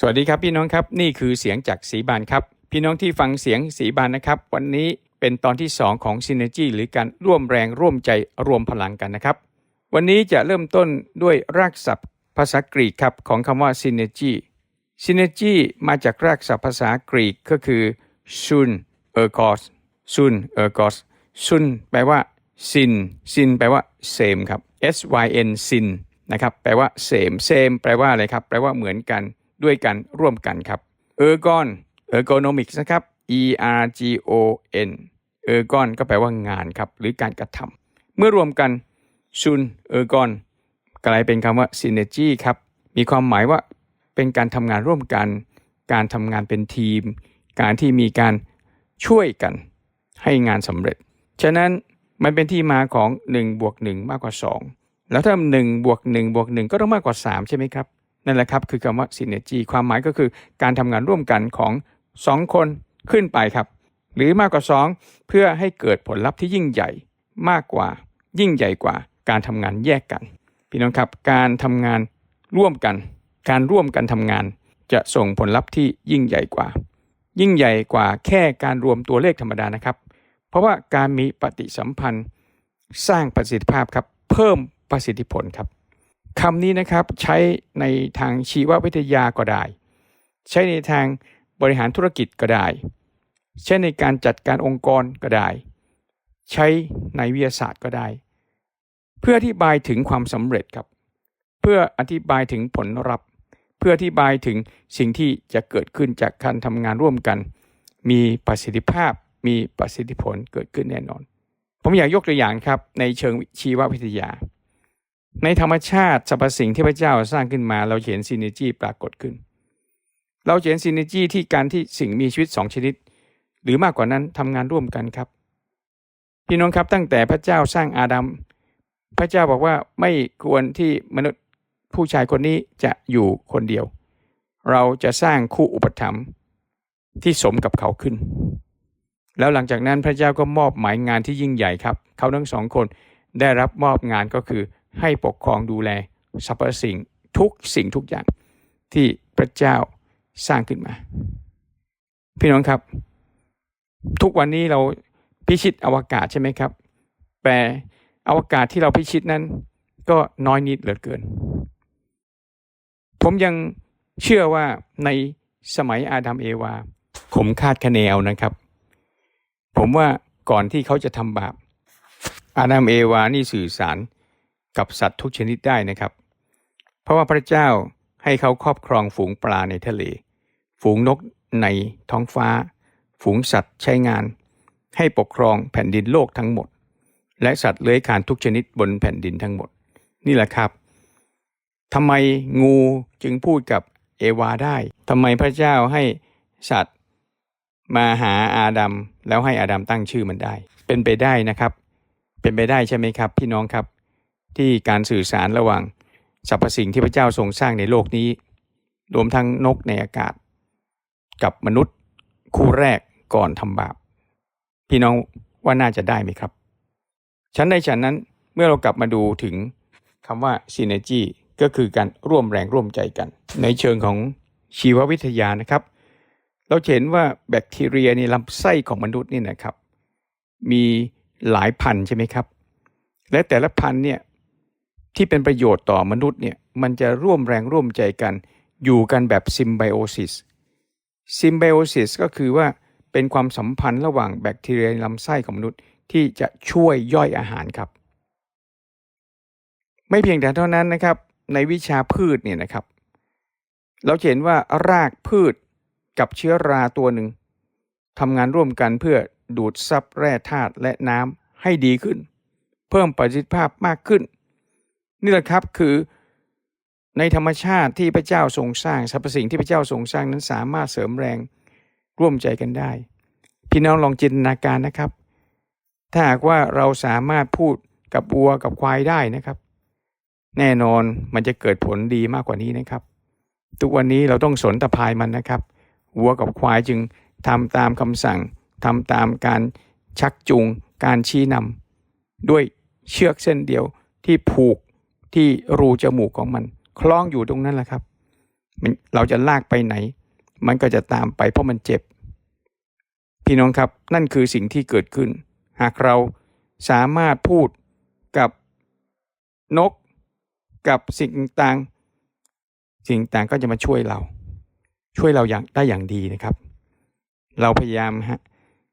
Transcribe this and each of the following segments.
สวัสดีครับพี่น้องครับนี่คือเสียงจากสีบานครับ พี่น้องที่ฟังเสียงสีบานนะครับ วันนี้เป็นตอนที่ 2 ของ Synergy หรือการร่วมแรงร่วมใจรวมพลังกันนะครับ วันนี้จะเริ่มต้นด้วยรากศัพท์ ภาษากรีกครับของคำว่า Synergy Synergy มาจากรากศัพท์ภาษากรีกก็คือ sun ergos sun ergos sun แปลว่า sin sin แปลว่า same ครับ s y n sin นะครับแปลว่า same same แปลว่าอะไรครับ แปลว่าเหมือนกัน ด้วยกันร่วมกันครับ ergon ergonomics นะครับ e r g o n ergon ก็แปลว่างานครับ หรือการกระทำเมื่อรวมกัน sun ergon กลายเป็นคำว่า synergy ครับ มีความหมายว่าเป็นการทำงานร่วมกัน การทำงานเป็นทีม การที่มีการช่วยกันให้งานสำเร็จ ฉะนั้นมันเป็นที่มาของ1บวก1มากกว่า 2 แล้วถ้า1บวก1บวก1ก็ต้องมากกว่า 3 ใช่ไหมครับ นั่นแหละครับคือคำว่า synergy ความหมายก็คือการทำงานร่วมกันของ 2 คนขึ้นไปครับ หรือมากกว่า 2 เพื่อให้เกิดผลลัพธ์ที่ยิ่งใหญ่มากกว่า ยิ่งใหญ่กว่า การทำงานแยกกัน พี่น้องครับการทำงานร่วมกัน การร่วมกันทำงาน จะส่งผลลัพธ์ที่ยิ่งใหญ่กว่า ยิ่งใหญ่กว่าแค่การรวมตัวเลขธรรมดานะครับ เพราะว่าการมีปฏิสัมพันธ์ สร้างประสิทธิภาพครับ เพิ่มประสิทธิผลครับ คำนี้นะครับใช้ในทางชีววิทยาก็ได้ ใช้ในทางบริหารธุรกิจก็ได้ ใช้ในการจัดการองค์กรก็ได้ ใช้ในวิทยาศาสตร์ก็ได้ เพื่ออธิบายถึงความสำเร็จครับ เพื่ออธิบายถึงผลลัพธ์เพื่ออธิบายถึงสิ่งที่จะเกิดขึ้นจากการทำงานร่วมกัน มีประสิทธิภาพมีประสิทธิผลเกิดขึ้นแน่นอน ผมอยากยกตัวอย่างครับในเชิงชีววิทยา ในธรรมชาติสรรพสิ่งที่พระเจ้าสร้างขึ้นมา เราเห็นซีเนจีปรากฏขึ้น เราเห็นซีเนจีที่การที่สิ่งมีชีวิตสองชนิด หรือมากกว่านั้นทำงานร่วมกันครับ พี่น้องครับตั้งแต่พระเจ้าสร้างอาดัมพระเจ้าบอกว่าไม่ควรที่มนุษย์ผู้ชายคนนี้จะอยู่คนเดียว เราจะสร้างคู่อุปถัมภ์ที่สมกับเขาขึ้น แล้วหลังจากนั้นพระเจ้าก็มอบหมายงานที่ยิ่งใหญ่ครับ เขาทั้งสองคนได้รับมอบงานก็คือ ให้ปกครองดูแลสรรพสิ่งทุกสิ่งทุกอย่างที่พระเจ้าสร้างขึ้นมา พี่น้องครับ ทุกวันนี้เราพิชิตอวกาศใช่ไหมครับ แต่อวกาศที่เราพิชิตนั้น ก็น้อยนิดเหลือเกิน ผมยังเชื่อว่าในสมัยอาดัมเอวา ผมคาดคะเนเอานะครับ ผมว่าก่อนที่เขาจะทำบาปอาดัมเอวานี่สื่อสาร กับสัตว์ทุกชนิดได้นะครับ เพราะว่าพระเจ้าให้เขาครอบครองฝูงปลาในทะเล ฝูงนกในท้องฟ้า ฝูงสัตว์ใช้งาน ให้ปกครองแผ่นดินโลกทั้งหมด และสัตว์เลื้อยคลานทุกชนิดบนแผ่นดินทั้งหมด นี่แหละครับทำไมงูจึงพูดกับเอวาได้ทำไมพระเจ้าให้สัตว์มาหาอาดัมแล้วให้อาดัมตั้งชื่อมันได้ เป็นไปได้นะครับ เป็นไปได้ใช่ไหมครับ พี่น้องครับ ที่การสื่อสารระหว่างสรรพสิ่งที่พระเจ้าทรงสร้างในโลกนี้ รวมทั้งนกในอากาศ กับมนุษย์คู่แรกก่อนทำบาป พี่น้องว่าน่าจะได้ไหมครับ ฉันในฉันนั้นเมื่อเรากลับมาดูถึงคำว่า synergy ก็คือการร่วมแรงร่วมใจกัน ในเชิงของชีววิทยานะครับ เราเห็นว่าแบคทีเรียในลำไส้ของมนุษย์นี่นะครับ มีหลายพันใช่ไหมครับ และแต่ละพันเนี่ย ที่เป็นประโยชน์ต่อมนุษย์เนี่ยมันจะร่วมแรงร่วมใจกัน อยู่กันแบบซิมไบโอซิสซิมไบโอซิสก็คือว่าเป็นความสัมพันธ์ระหว่างแบคทีเรียในลำไส้ของมนุษย์ที่จะช่วยย่อยอาหารครับ ไม่เพียงแต่เท่านั้นนะครับ ในวิชาพืชเนี่ยนะครับ เราเห็นว่ารากพืชกับเชื้อราตัวหนึ่งทำงานร่วมกันเพื่อดูดซับแร่ธาตุและน้ำให้ดีขึ้น เพิ่มประสิทธิภาพมากขึ้น นี่แหละครับคือในธรรมชาติที่พระเจ้าทรงสร้างสรรพสิ่งที่พระเจ้าทรงสร้างนั้นสามารถเสริมแรงร่วมใจกันได้ พี่น้องลองจินตนาการนะครับ ถ้าหากว่าเราสามารถพูดกับวัวกับควายได้นะครับ แน่นอนมันจะเกิดผลดีมากกว่านี้นะครับ ทุกวันนี้เราต้องสนตะพายมันนะครับวัวกับควายจึงทำตามคำสั่งทำตามการชักจูงการชี้นำด้วยเชือกเส้นเดียวที่ผูก ที่รูจมูกของมัน คล้องอยู่ตรงนั้นแหละครับ มันเราจะลากไปไหน มันก็จะตามไปเพราะมันเจ็บ พี่น้องครับนั่นคือสิ่งที่เกิดขึ้น หากเราสามารถพูดกับนก กับสิ่งต่างสิ่งต่างก็จะมาช่วยเรา ช่วยเราอย่างได้อย่างดีนะครับ เราพยายามฮะ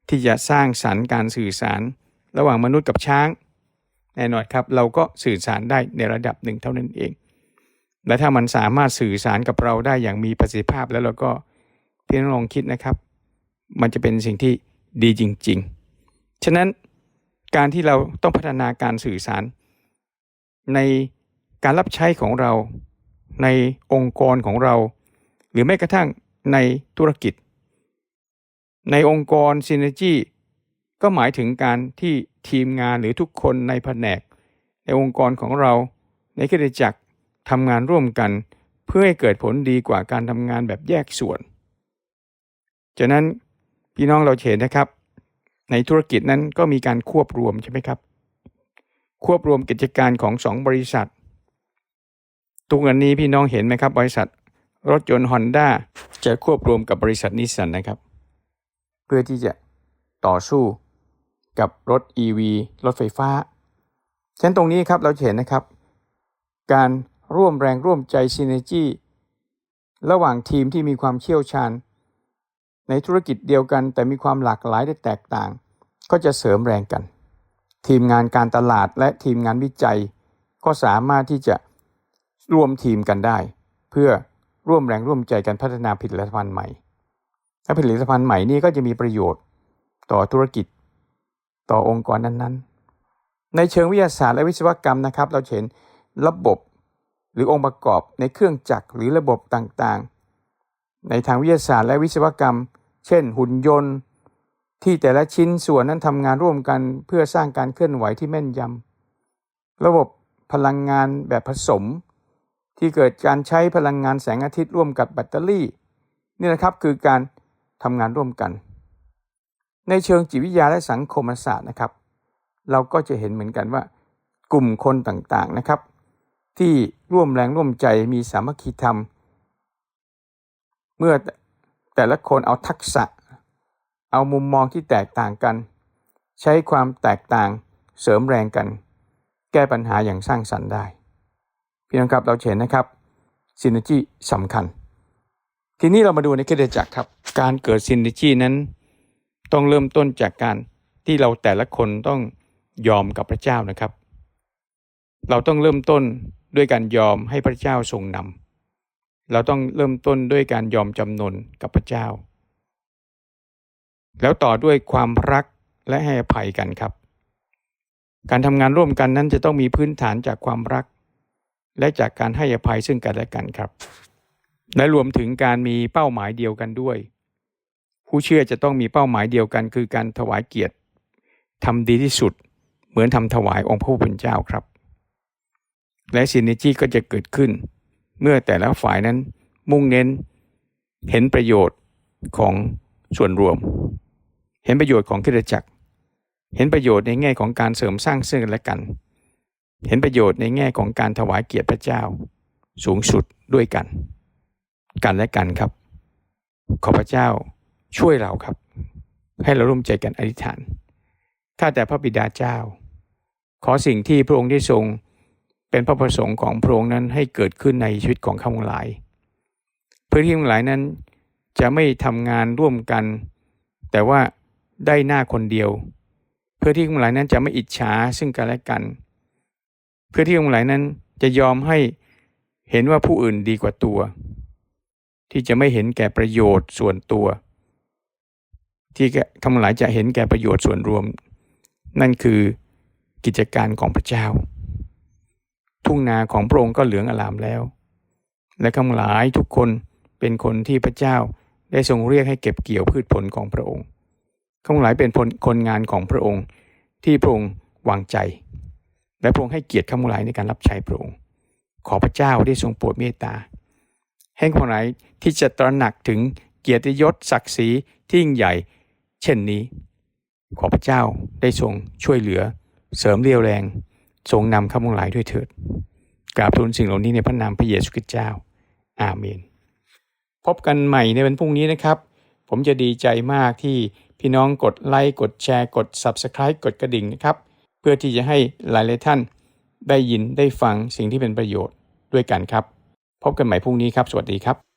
ที่จะสร้างสรรค์การสื่อสาร ระหว่างมนุษย์กับช้าง แน่นอนครับเราก็สื่อสารได้ในระดับหนึ่งเท่านั้นเอง และถ้ามันสามารถสื่อสารกับเราได้อย่างมีประสิทธิภาพแล้วเราก็พี่น้องลองคิดนะครับ มันจะเป็นสิ่งที่ดีจริง ๆ ฉะนั้นการที่เราต้องพัฒนาการสื่อสาร ในการรับใช้ของเรา ในองค์กรของเรา หรือแม้กระทั่งในธุรกิจ ในองค์กร Synergy ก็หมายถึงการที่ทีมงานหรือทุกคนในแผนก ในองค์กรของเราในกิจจักรทำงานร่วมกัน เพื่อให้เกิดผลดีกว่าการทำงานแบบแยกส่วนฉะนั้นพี่น้องเราเห็นนะครับ ในธุรกิจนั้นก็มีการควบรวมใช่ไหมครับ ควบรวมกิจการของสองบริษัททุกวันนี้พี่น้องเห็นไหมครับ บริษัท รถยนต์ฮอนด้าจะควบรวมกับบริษัทนิสสันนะครับ เพื่อที่จะต่อสู้ กับรถ EV รถไฟฟ้าฉะนั้นตรงนี้ครับเราเห็นนะครับ การร่วมแรงร่วมใจซีเนจีระหว่างทีมที่มีความเชี่ยวชาญ ในธุรกิจเดียวกัน แต่มีความหลากหลายได้แตกต่าง ก็จะเสริมแรงกัน ทีมงานการตลาดและทีมงานวิจัย ก็สามารถที่จะร่วมทีมกันได้ เพื่อร่วมแรงร่วมใจกันพัฒนาผลิตภัณฑ์ใหม่และผลิตภัณฑ์ใหม่นี้ก็จะมีประโยชน์ ต่อธุรกิจ ต่อองค์กรนั้นๆ ในเชิงวิทยาศาสตร์และวิศวกรรมนะครับ เราเห็นระบบหรือองค์ประกอบในเครื่องจักรหรือระบบต่างๆ ในทางวิทยาศาสตร์และวิศวกรรม เช่น หุ่นยนต์ ที่แต่ละชิ้นส่วนนั้นทำงานร่วมกันเพื่อสร้างการเคลื่อนไหวที่แม่นยำระบบพลังงานแบบผสม ที่เกิดการใช้พลังงานแสงอาทิตย์ร่วมกับแบตเตอรี่ นี่นะครับคือการทำงานร่วมกัน ในเชิงจิตวิทยาและสังคมศาสตร์นะครับ เราก็จะเห็นเหมือนกันว่ากลุ่มคนต่างๆนะครับ ที่ร่วมแรงร่วมใจมีสามัคคีธรรม เมื่อแต่ละคนเอาทักษะ เอามุมมองที่แตกต่างกัน ใช้ความแตกต่างเสริมแรงกัน แก้ปัญหาอย่างสร้างสรรค์ได้พี่น้องครับเราเห็นนะครับซินเนจีสำคัญ ทีนี้เรามาดูในคริสตจักรครับ การเกิดซินเนจีนั้น ต้องเริ่มต้นจากการที่เราแต่ละคนต้องยอมกับพระเจ้านะครับ เราต้องเริ่มต้นด้วยการยอมให้พระเจ้าทรงนำเราต้องเริ่มต้นด้วยการยอมจำนนกับพระเจ้า แล้วต่อด้วยความรักและให้อภัยกันครับ การทำงานร่วมกันนั้นจะต้องมีพื้นฐานจากความรัก และจากการให้อภัยซึ่งกันและกันครับ และรวมถึงการมีเป้าหมายเดียวกันด้วย ผู้เชื่อจะต้องมีเป้าหมายเดียวกัน คือการถวายเกียรติทำดีที่สุด เหมือนทำถวายองค์พระผู้เป็นเจ้าครับ และซินเนจีก็จะเกิดขึ้น เมื่อแต่ละฝ่ายนั้นมุ่งเน้น เห็นประโยชน์ของส่วนรวม เห็นประโยชน์ของคริสตจักร เห็นประโยชน์ในแง่ของการเสริมสร้างซึ่งกันและกัน เห็นประโยชน์ในแง่ของการถวายเกียรติพระเจ้า สูงสุดด้วยกัน กันและกันครับ ขอพระเจ้า ช่วยเราครับ ให้เราร่วมใจกันอธิษฐานข้าแต่พระบิดาเจ้า ขอสิ่งที่พระองค์ได้ทรงเป็นพระประสงค์ของพระองค์นั้นให้เกิดขึ้นในชีวิตของข้าพเจ้าหลาย เพื่อที่ทั้งหลายนั้นจะไม่ทำงานร่วมกัน แต่ว่าได้หน้าคนเดียว เพื่อที่ทั้งหลายนั้นจะไม่อิจฉาซึ่งกันและกัน เพื่อที่ทั้งหลายนั้นจะยอมให้เห็นว่าผู้อื่นดีกว่าตัว ที่จะไม่เห็นแก่ประโยชน์ส่วนตัว ที่ทั้งหลายจะเห็นแก่ประโยชน์ส่วนรวม นั่นคือกิจการของพระเจ้า ทุ่งนาของพระองค์ก็เหลืองอลามแล้ว และทั้งหลายทุกคนเป็นคนที่พระเจ้าได้ทรงเรียกให้เก็บเกี่ยวพืชผลของพระองค์ทั้งหลายเป็นคนงานของพระองค์ที่พระองค์วางใจ และพระองค์ให้เกียรติข้าพเจ้าในการรับใช้พระองค์ ขอพระเจ้าได้ทรงโปรดเมตตาให้คนไหนที่จะตระหนักถึงเกียรติยศศักดิ์ศรีที่ยิ่งใหญ่ เช่นนี้ ขอพระเจ้าได้ทรงช่วยเหลือ เสริมเรียวแรง ทรงนำข้าพเจ้ายด้วยเถิดกราบทูลสิ่งเหล่านี้ในพระนามพระเยซูคริสต์เจ้า อาเมน พบกันใหม่ในวันพรุ่งนี้นะครับ ผมจะดีใจมากที่พี่น้องกดไลค์กดแชร์กด Subscribe กดกระดิ่งนะครับ เพื่อที่จะให้หลายๆท่านได้ยินได้ฟังสิ่งที่เป็นประโยชน์ด้วยกันครับ พบกันใหม่พรุ่งนี้ครับ สวัสดีครับ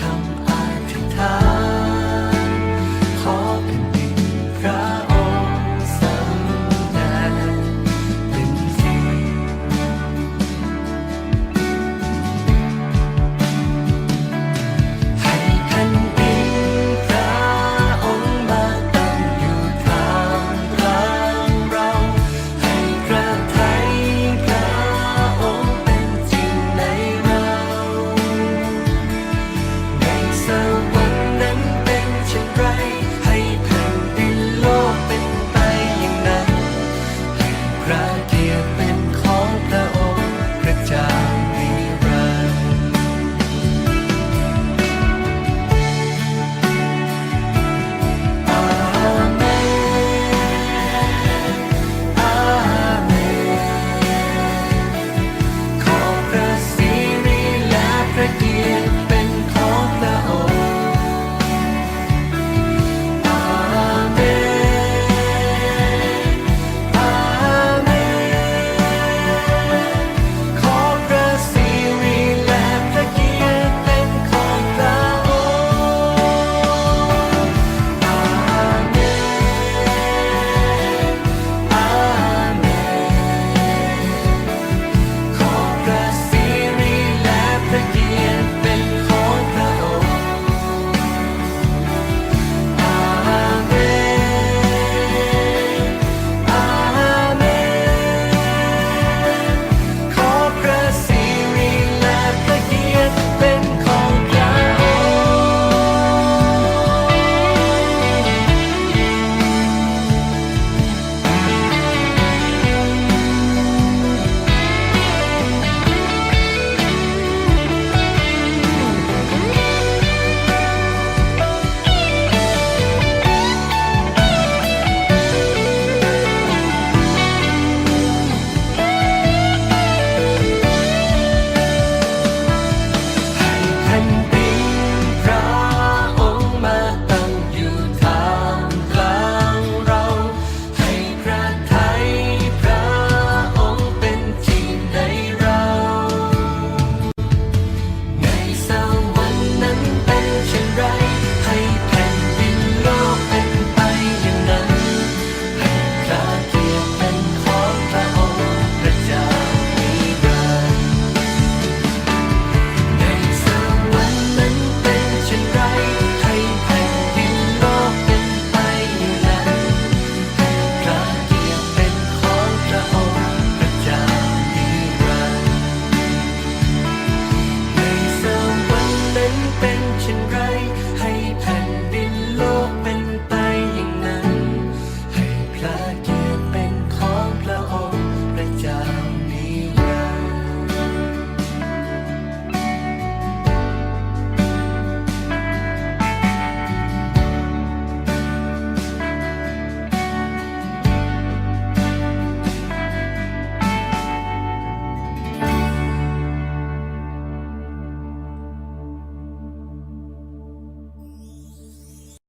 come.